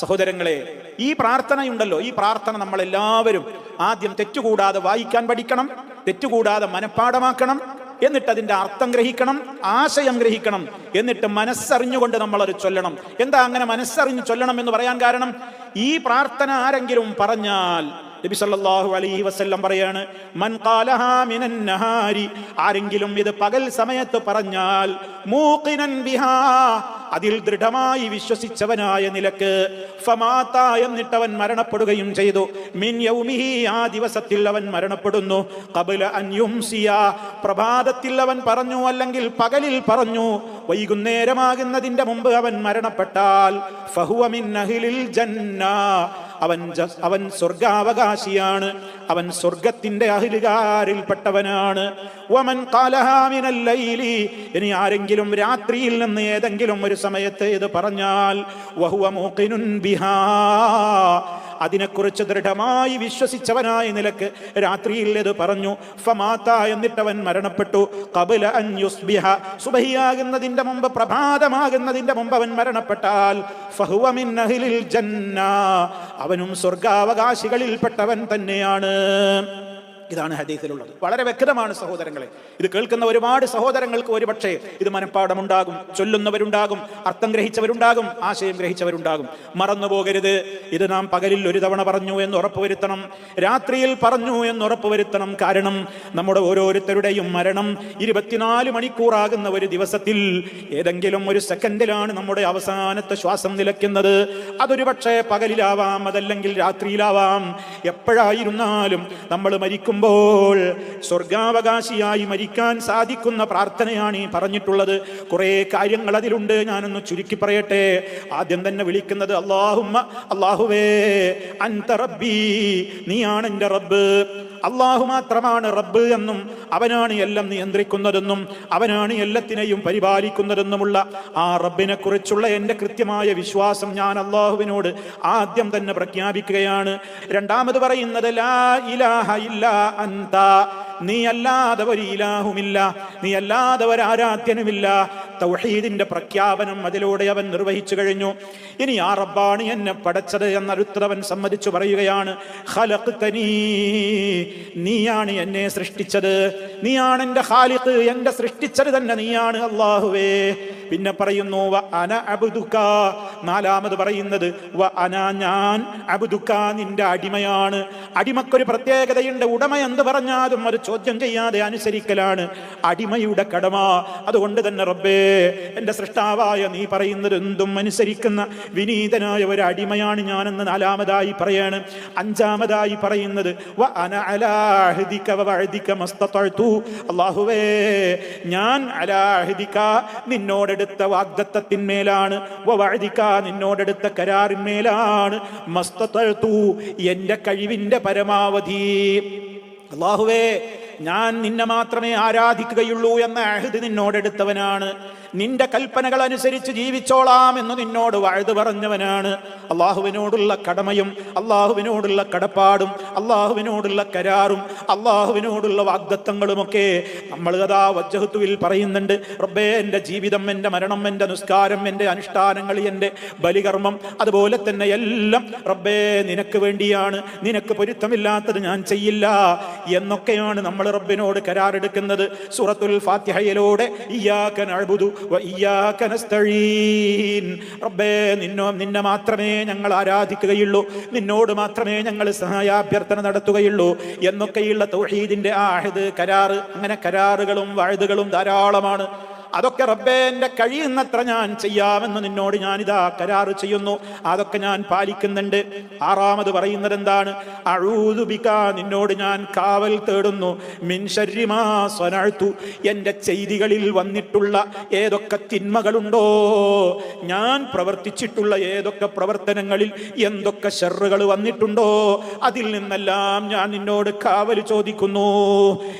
സഹോദരങ്ങളെ ഈ പ്രാർത്ഥനയുണ്ടല്ലോ ഈ പ്രാർത്ഥന നമ്മളെല്ലാവരും ആദ്യം തെറ്റുകൂടാതെ വായിക്കാൻ പഠിക്കണം തെറ്റുകൂടാതെ മനഃപ്പാടമാക്കണം എന്നിട്ട് അതിന്റെ അർത്ഥം ഗ്രഹിക്കണം ആശയം ഗ്രഹിക്കണം എന്നിട്ട് മനസ്സറിഞ്ഞുകൊണ്ട് നമ്മൾ അത് ചൊല്ലണം. എന്താ അങ്ങനെ മനസ്സറിഞ്ഞ് ചൊല്ലണം എന്ന് പറയാൻ കാരണം? ഈ പ്രാർത്ഥന ആരെങ്കിലും പറഞ്ഞാൽ നബി സല്ലല്ലാഹു അലൈഹി വസല്ലം പറയാണ് മൻ ഖാലഹാ മിനൻ നഹാരി. ആരെങ്കിലും ഇത് പകൽ സമയത്ത് പറഞ്ഞാൽ മൂഖിനൻ ബിഹാ. അതിൽ ദൃഢമായി വിശ്വസിച്ചവനായ നിലയ്ക്ക് ഫമാത്ത എന്നിട്ട് അവൻ മരണപ്പെടുകയും ചെയ്തു. മിൻ യൗമിഹി ആ ദിവസത്തിൽ അവൻ മരണപ്പെടുന്നു. ഖബല അൻ യുംസിയ. പ്രഭാതത്തിൽ അവൻ പറഞ്ഞു അല്ലെങ്കിൽ പകലിൽ പറഞ്ഞു വൈകുന്നേരമാകുന്നതിന്റെ മുമ്പ് അവൻ മരണപ്പെട്ടാൽ ഫഹുവ മിൻ അഹ്ലിൽ ജന്ന. അവൻ അവൻ സ്വർഗാവകാശിയാണ്. അവൻ സ്വർഗത്തിന്റെ അഹിലുകാരിൽപ്പെട്ടവനാണ്. വമൻ ഖാലഹാ മിനൽ ലൈലി. ഇനി ആരെങ്കിലും രാത്രിയിൽ നിന്ന് ഏതെങ്കിലും ഒരു സമയത്ത് ഇത് പറഞ്ഞാൽ വഹുവ ബിഹാ. അതിനെക്കുറിച്ച് ദൃഢമായി വിശ്വസിച്ചവനായ നിലയ്ക്ക് രാത്രിയിൽ ഇത് പറഞ്ഞു. ഫമാത്ത എന്നിട്ടവൻ മരണപ്പെട്ടു. കബല അൻ യുസ്ബിഹ. സുബഹിയാകുന്നതിന്റെ മുമ്പ് പ്രഭാതമാകുന്നതിന്റെ മുമ്പ് അവൻ മരണപ്പെട്ടാൽ ഫഹുവ മിൻ അഹ്ലിൽ ജന്ന. അവനും സ്വർഗാവകാശികളിൽപ്പെട്ടവൻ തന്നെയാണ്. ഇതാണ് ഹദീസിലുള്ളത്. വളരെ വ്യക്തമാണ് സഹോദരങ്ങളെ. ഇത് കേൾക്കുന്ന ഒരുപാട് സഹോദരങ്ങൾക്ക് ഒരുപക്ഷെ ഇത് മനഃപ്പാടമുണ്ടാകും ചൊല്ലുന്നവരുണ്ടാകും അർത്ഥം ഗ്രഹിച്ചവരുണ്ടാകും ആശയം ഗ്രഹിച്ചവരുണ്ടാകും. മറന്നു പോകരുത് ഇത് നാം പകലിൽ ഒരു തവണ പറഞ്ഞു എന്ന് ഉറപ്പുവരുത്തണം. രാത്രിയിൽ പറഞ്ഞു എന്ന് ഉറപ്പുവരുത്തണം. കാരണം നമ്മുടെ ഓരോരുത്തരുടെയും മരണം ഇരുപത്തിനാല് മണിക്കൂറാകുന്ന ഒരു ദിവസത്തിൽ ഏതെങ്കിലും ഒരു സെക്കൻഡിലാണ് നമ്മുടെ അവസാനത്തെ ശ്വാസം നിലയ്ക്കുന്നത്. അതൊരു പക്ഷേ പകലിലാവാം അതല്ലെങ്കിൽ രാത്രിയിലാവാം. എപ്പോഴായിരുന്നാലും നമ്മൾ മരിക്കുമ്പോൾ സ്വർഗാവകാശിയായി മരിക്കാൻ സാധിക്കുന്ന പ്രാർത്ഥനയാണ് ഈ പറഞ്ഞിട്ടുള്ളത്. കുറേ കാര്യങ്ങൾ അതിലുണ്ട്. ഞാനൊന്ന് ചുരുക്കി പറയട്ടെ. ആദ്യം തന്നെ വിളിക്കുന്നത് അള്ളാഹുമ്മ അള്ളാഹുവേ അൻ റബ്ബി നീയാണ് എന്റെ റബ്ബ്. അള്ളാഹു മാത്രമാണ് റബ്ബ് എന്നും അവനാണ് എല്ലാം നിയന്ത്രിക്കുന്നതെന്നും അവനാണ് എല്ലാത്തിനെയും പരിപാലിക്കുന്നതെന്നുമുള്ള ആ റബ്ബിനെ കുറിച്ചുള്ള എന്റെ കൃത്യമായ വിശ്വാസം ഞാൻ അള്ളാഹുവിനോട് ആദ്യം തന്നെ പ്രഖ്യാപിക്കുകയാണ്. രണ്ടാമത് പറയുന്നത് ലാ ഇലാഹ ഇല്ല നീ അല്ലാതെ ഒരു ഇലാഹുമില്ല നീ അല്ലാതെ ഒരു ആരാധ്യനുമില്ല. തൗഹീദിന്റെ പ്രഖ്യാപനം അതിലൂടെ അവൻ നിർവഹിച്ചു കഴിഞ്ഞു. ഇനി ആ റബ്ബാണ് എന്നെ പടച്ചത് എന്നടുത്തവൻ സമ്മതിച്ചു പറയുകയാണ് നീയാണ് എന്നെ സൃഷ്ടിച്ചത്. നീയാണ് എന്റെ ഖാലിഖ് എന്റെ സൃഷ്ടിച്ചത് തന്നെ നീയാണ് അള്ളാഹുവേ പിന്നെ പറയുന്നു വ അന അബുദുക്ക. നാലാമത് പറയുന്നത് വ അന ഞാൻ അബുദുക്ക നിന്റെ അടിമയാണ്. അടിമക്കൊരു പ്രത്യേകതയുണ്ട്. ഉടമ എന്ത് പറഞ്ഞാലും ഒരു ചോദ്യം ചെയ്യാതെ അനുസരിക്കലാണ്. അടിമയുടെ കടമ. അതുകൊണ്ട് തന്നെ റബ്ബേ എന്റെ സൃഷ്ടാവായ നീ പറയുന്നത് എന്തും അനുസരിക്കുന്ന വിനീതനായ ഒരു അടിമയാണ് ഞാനെന്ന് നാലാമതായി പറയാണ്. അഞ്ചാമതായി പറയുന്നത് വ അന അലാ അഹ്ദിക വ വഅദിക മസ്തതഅതു. അല്ലാഹുവേ ഞാൻ അലാ അഹ്ദിക നിന്നോടെടുത്ത വാഗ്ദത്തത്തിന്മേലാണ്. നിന്നോടെടുത്ത കരാറിന്മേലാണ്. മസ്തതഅതു എന്റെ കഴിവിന്റെ പരമാവധി. അള്ളാഹുവേ ഞാൻ നിന്നെ മാത്രമേ ആരാധിക്കുകയുള്ളൂ എന്ന അഹദ് നിന്നോടെടുത്തവനാണ്. നിന്റെ കൽപ്പനകൾ അനുസരിച്ച് ജീവിച്ചോളാം എന്ന് നിന്നോട് വഴുതു പറഞ്ഞവനാണ്. അള്ളാഹുവിനോടുള്ള കടമയും അള്ളാഹുവിനോടുള്ള കടപ്പാടും അള്ളാഹുവിനോടുള്ള കരാറും അള്ളാഹുവിനോടുള്ള വാഗ്ദത്തങ്ങളുമൊക്കെ നമ്മൾ കഥാ വജ്ജഹത്തുവിൽ പറയുന്നുണ്ട്. റബ്ബേ എന്റെ ജീവിതം എന്റെ മരണം എന്റെ നിസ്കാരം എന്റെ അനുഷ്ഠാനങ്ങൾ എന്റെ ബലികർമ്മം അതുപോലെ തന്നെ എല്ലാം റബ്ബേ നിനക്ക് വേണ്ടിയാണ്. നിനക്ക് പൊരുത്തമില്ലാത്തത് ഞാൻ ചെയ്യില്ല എന്നൊക്കെയാണ് നമ്മൾ റബ്ബിനോട് കരാറെടുക്കുന്നത്. സൂറത്തുൽ ഫാത്തിഹയിലൂടെ ഇയാക്കൻ നസ്തഈൻ റബ്ബേ നിന്നോ നിന്നെ മാത്രമേ ഞങ്ങൾ ആരാധിക്കുകയുള്ളൂ. നിന്നോട് മാത്രമേ ഞങ്ങൾ സഹായാഭ്യർത്ഥന നടത്തുകയുള്ളൂ. എന്നൊക്കെയുള്ള തൗഹീദിന്റെ ആഹദ് കരാറ്. അങ്ങനെ കരാറുകളും വഴുതുകളും ധാരാളമാണ്. അതൊക്കെ റബ്ബേ എന്റെ കഴിയുന്നത്ര ഞാൻ ചെയ്യാമെന്ന് നിന്നോട് ഞാനിതാ കരാറ് ചെയ്യുന്നു. അതൊക്കെ ഞാൻ പാലിക്കുന്നുണ്ട്. ആറാമത് പറയുന്നത് എന്താണ് അഴൂതുബിക്ക നിന്നോട് ഞാൻ കാവൽ തേടുന്നു. മിൻ സ്വനാഴ്ത്തു സ്വനഴ്ത്തു എന്റെ ചെയ്തികളിൽ വന്നിട്ടുള്ള ഏതൊക്കെ തിന്മകളുണ്ടോ ഞാൻ പ്രവർത്തിച്ചിട്ടുള്ള ഏതൊക്കെ പ്രവർത്തനങ്ങളിൽ എന്തൊക്കെ ഷെറുകൾ വന്നിട്ടുണ്ടോ അതിൽ നിന്നെല്ലാം ഞാൻ നിന്നോട് കാവൽ ചോദിക്കുന്നു.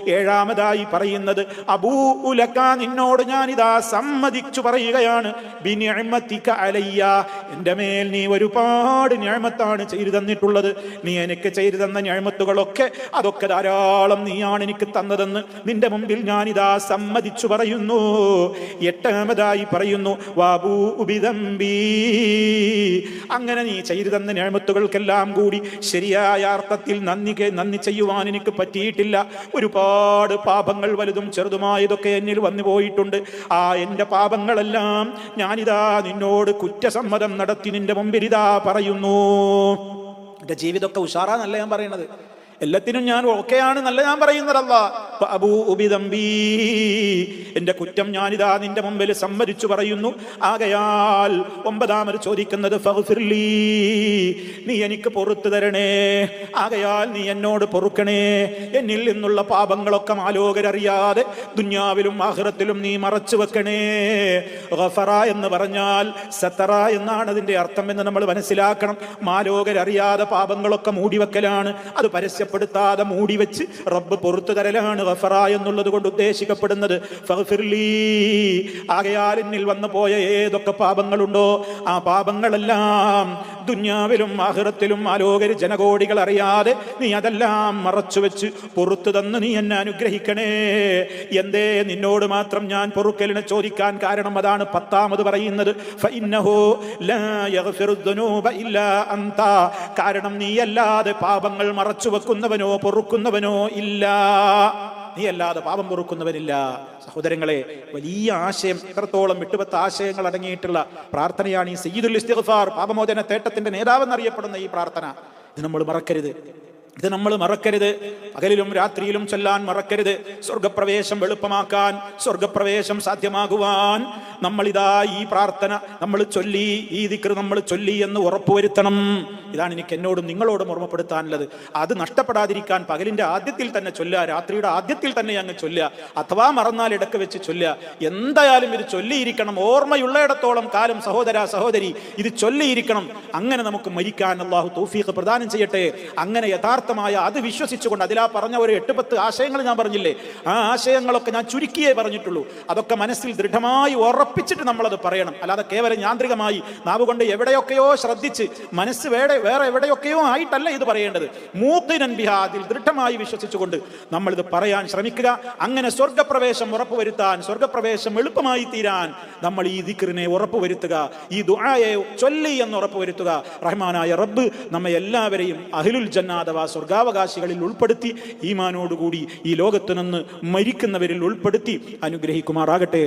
ഏഴാമതായി പറയുന്നത് അബൂ ഉലക്ക നിന്നോട് ഞാൻ ഞാനിതാ സമ്മതിച്ചു പറയുകയാണ്. അലയ്യ. മേൽ നീ ഒരുപാട് ഞാമത്താണ് ചെയ്തു തന്നിട്ടുള്ളത്. നീ എനിക്ക് ചെയ്തു തന്ന ഞാമത്തുകളൊക്കെ അതൊക്കെ ധാരാളം നീയാണ് എനിക്ക് തന്നതെന്ന് നിന്റെ മുമ്പിൽ ഞാനിതാ സമ്മതിച്ചു പറയുന്നു. എട്ടാമതായി പറയുന്നു വാബൂ അങ്ങനെ നീ ചെയ്തു തന്ന ഞാമത്തുകൾക്കെല്ലാം കൂടി ശരിയായ അർത്ഥത്തിൽ നന്ദി നന്ദി ചെയ്യുവാൻ എനിക്ക് പറ്റിയിട്ടില്ല. ഒരുപാട് പാപങ്ങൾ വലുതും ചെറുതുമായതൊക്കെ എന്നിൽ വന്നു പോയിട്ടുണ്ട് ആ എന്റെ പാപങ്ങളെല്ലാം ഞാനിതാ നിന്നോട് കുറ്റസമ്മതം നടത്തി നിന്റെ മുമ്പിരിതാ പറയുന്നു. എന്റെ ജീവിതമൊക്കെ ഉഷാറാന്നല്ല ഞാൻ പറയണത്? എല്ലാത്തിനും ഞാൻ ഓക്കെയാണ് നല്ല ഞാൻ പറയുന്നതല്ല അബൂ എന്റെ കുറ്റം ഞാനിതാ നിന്റെ മുമ്പിൽ സമ്മതിച്ചു പറയുന്നു. ആകയാൽ ഒമ്പതാമത് ചോദിക്കുന്നത്. നീ എനിക്ക് പൊറത്തു തരണേ. ആകയാൽ നീ എന്നോട് പൊറുക്കണേ. എന്നിൽ നിന്നുള്ള പാപങ്ങളൊക്കെ ആലോകരറിയാതെ ദുന്യാവിലും ആഹ്റത്തിലും നീ മറച്ചു വെക്കണേ. ഗഫറ എന്ന് പറഞ്ഞാൽ സത്തറ എന്നാണ് അതിന്റെ അർത്ഥം എന്ന് നമ്മൾ മനസ്സിലാക്കണം. മാലോകരറിയാതെ പാപങ്ങളൊക്കെ മൂടിവെക്കലാണ്. അത് പരസ്യപ്പെടുത്താതെ മൂടി വെച്ച് റബ്ബ് പൊറത്തു തരലാണ് ഗഫറ എന്നുള്ളത് കൊണ്ട് ഉദ്ദേശിക്കപ്പെടുന്നത്. ആകയാൽ എന്നിൽ വന്നു പോയ ഏതൊക്കെ പാപങ്ങളുണ്ടോ ആ പാപങ്ങളെല്ലാം ദുന്യാവിലും ആഹ്റത്തിലും ആലോകര് ജനകോടികൾ അറിയാതെ നീ അതെല്ലാം മറച്ചു വെച്ച് പൊറത്തു തന്ന് നീ എന്നെ അനുഗ്രഹിക്കണേ. എന്തേ നിന്നോട് മാത്രം ഞാൻ പൊറുക്കലിനെ ചോദിക്കാൻ കാരണം അതാണ് പത്താമത് പറയുന്നത്. കാരണം നീ അല്ലാതെ പാപങ്ങൾ മറച്ചു വെക്കുന്നവനോ പൊറുക്കുന്നവനോ ഇല്ല. നീ അല്ലാതെ പാപം പൊറുക്കുന്നവരില്ല. സഹോദരങ്ങളെ വലിയ ആശയം എത്രത്തോളം വിട്ടുപത്ത ആശയങ്ങൾ അടങ്ങിയിട്ടുള്ള പ്രാർത്ഥനയാണ് ഈ സയ്യിദുൽ ഇസ്തിഗ്ഫാർ പാപമോചന തേട്ടത്തിന്റെ നേതാവെന്നറിയപ്പെടുന്ന ഈ പ്രാർത്ഥന. ഇത് നമ്മൾ മറക്കരുത്. ഇത് നമ്മൾ മറക്കരുത്. പകലിലും രാത്രിയിലും ചൊല്ലാൻ മറക്കരുത്. സ്വർഗപ്രവേശം എളുപ്പമാക്കാൻ സ്വർഗപ്രവേശം സാധ്യമാകുവാൻ നമ്മൾ ഇതാ ഈ പ്രാർത്ഥന നമ്മൾ ചൊല്ലി ഈ ദിക്ർ നമ്മൾ ചൊല്ലി എന്ന് ഉറപ്പുവരുത്തണം. ഇതാണ് എനിക്ക് എന്നോടും നിങ്ങളോടും ഓർമ്മപ്പെടുത്താനുള്ളത്. അത് നഷ്ടപ്പെടാതിരിക്കാൻ പകലിന്റെ ആദ്യത്തിൽ തന്നെ ചൊല്ലുക രാത്രിയുടെ ആദ്യത്തിൽ തന്നെ അങ്ങ് ചൊല്ലുക അഥവാ മറന്നാൽ ഇടയ്ക്ക് വെച്ച് ചൊല്ലുക. എന്തായാലും ഇത് ചൊല്ലിയിരിക്കണം. ഓർമ്മയുള്ളയിടത്തോളം കാലം സഹോദര സഹോദരി ഇത് ചൊല്ലിയിരിക്കണം. അങ്ങനെ നമുക്ക് മരിക്കാൻ അള്ളാഹു തൗഫീഖ് പ്രദാനം ചെയ്യട്ടെ. അങ്ങനെ യഥാർത്ഥമായ അത് വിശ്വസിച്ചുകൊണ്ട് അതിലാ പറഞ്ഞ ഒരു എട്ട് പത്ത് ആശയങ്ങൾ ഞാൻ പറഞ്ഞില്ലേ? ആ ആശയങ്ങളൊക്കെ ഞാൻ ചുരുക്കിയേ പറഞ്ഞിട്ടുള്ളൂ. അതൊക്കെ മനസ്സിൽ ദൃഢമായി ഉറപ്പിച്ചിട്ട് നമ്മളത് പറയണം. അല്ലാതെ കേവലം യാന്ത്രികമായി നാവ് കൊണ്ട് എവിടെയൊക്കെയോ ശ്രദ്ധിച്ച് മനസ്സ് വേറെ വേറെ എവിടെയൊക്കെയോ ആയിട്ടല്ല ഇത് പറയേണ്ടത്. മൂക്കിനൻ ബിഹാദിൽ ദൃഢമായി വിശ്വസിച്ചുകൊണ്ട് നമ്മളിത് പറയാൻ ശ്രമിക്കുക. അങ്ങനെ സ്വർഗപ്രവേശം ഉറപ്പുവരുത്താൻ സ്വർഗപ്രവേശം എളുപ്പമായി തീരാൻ നമ്മൾ ഈ ദിക്റിനെ ഉറപ്പുവരുത്തുക ഈ ദുആയെ ചൊല്ലി എന്ന് ഉറപ്പുവരുത്തുക. റഹ്മാനായ റബ്ബ് നമ്മെ എല്ലാവരെയും അഹിലുൽ ജന്ന അഥവാ സ്വർഗാവകാശികളിൽ ഉൾപ്പെടുത്തി ഈമാനോടുകൂടി ഈ ലോകത്തു നിന്ന് മരിക്കുന്നവരിൽ ഉൾപ്പെടുത്തി അനുഗ്രഹിക്കുമാറാകട്ടെ.